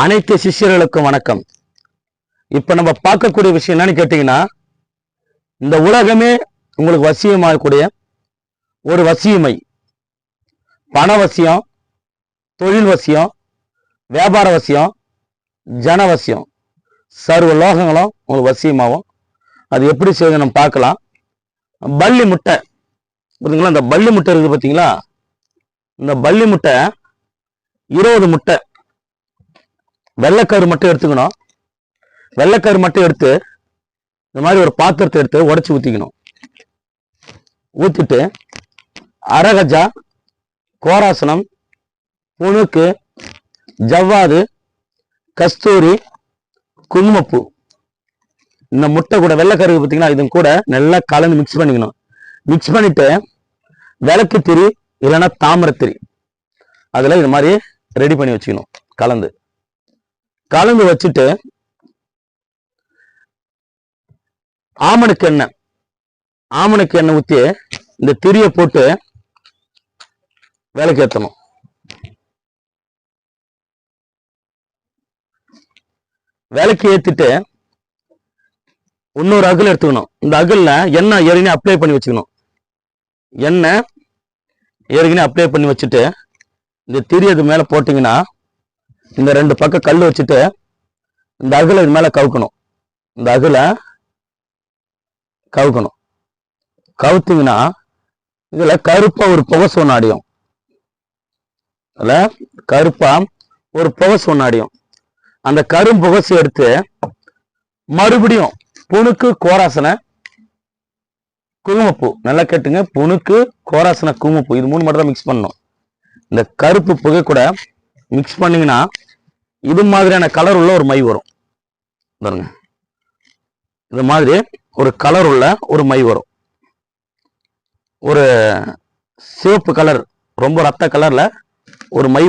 அனைத்து சிஷ்யர்களுக்கும் வணக்கம். இப்ப நம்ம பார்க்கக்கூடிய விஷயம் என்னன்னு கேட்டீங்கன்னா இந்த உலகமே உங்களுக்கு வசியமாகக்கூடிய ஒரு வசியமை. பண வசியம் தொழில் வசியம் வியாபார வசியம் ஜன வசியம். சர்வ லோகங்களும் உங்களுக்கு வசியமாகும். அது எப்படி செய்யுது நம்ம பார்க்கலாம். பள்ளி முட்டை. புரியுதுங்களா இந்த பள்ளி முட்டை இருக்குது பார்த்தீங்களா இந்த பள்ளி முட்டை இருபது முட்டை. வெள்ளைக்கரு மட்டும் எடுத்துக்கணும். வெள்ளைக்கரு மட்டும் எடுத்து இந்த மாதிரி ஒரு பாத்திரத்தை எடுத்து உடச்சி ஊற்றிக்கணும் ஊற்றிட்டு அரகஜா கோராசனம் புணுக்கு ஜவ்வாது கஸ்தூரி குங்குமப்பூ. இந்த முட்டை கூட வெள்ளைக்கரு பார்த்தீங்கன்னா இது கூட நல்லா கலந்து மிக்ஸ் பண்ணிக்கணும். மிக்ஸ் பண்ணிட்டு விளக்கு திரி இல்லைன்னா தாமரத்திரி. அதில் இது மாதிரி ரெடி பண்ணி வச்சுக்கணும் கலந்து. கலந்து வச்சுட்டு ஆமணுக்கு எண்ணெய் ஆமணுக்கு எண்ணெய் ஊற்றி இந்த திரியை போட்டு வேலைக்கு ஏற்றணும் விளக்கு ஏற்றிட்டு இன்னொரு அகல் எடுத்துக்கணும். இந்த அகல்ல எண்ணெய் ஏற்கனவே அப்ளை பண்ணி வச்சுக்கணும். எண்ணெய் ஏற்கனவே அப்ளை பண்ணி வச்சுட்டு இந்த திரி அது மேலே போட்டிங்கன்னா இந்த ரெண்டு பக்கம் கல் வச்சுட்டு இந்த அகலை இது மேலே கவுக்கணும். இந்த அகலை கவுக்கணும். கவுத்திங்கன்னா இதுல கருப்பா ஒரு புகை சொன்னாடியும் அடியும். கருப்பாக கருப்பா ஒரு புகை சொன்னாடியும் அடியும். அந்த கரும் புகசு எடுத்து மறுபடியும் புணுக்கு கோராசனை குங்குமப்பூ. நல்லா கேட்டுங்க. புணுக்கு கோராசனை குங்குமப்பூ. இது மூணு மட்டும் தான் மிக்ஸ் பண்ணணும். இந்த கருப்பு புகை கூட மிக்ஸ் பண்ணிங்கன்னா இது மாதிரியான கலர் உள்ள ஒரு மை வரும். பாருங்க. இது மாதிரி ஒரு கலர் உள்ள ஒரு மை வரும். ஒரு சிவப்பு கலர் ரொம்ப ரத்த கலர்ல ஒரு மை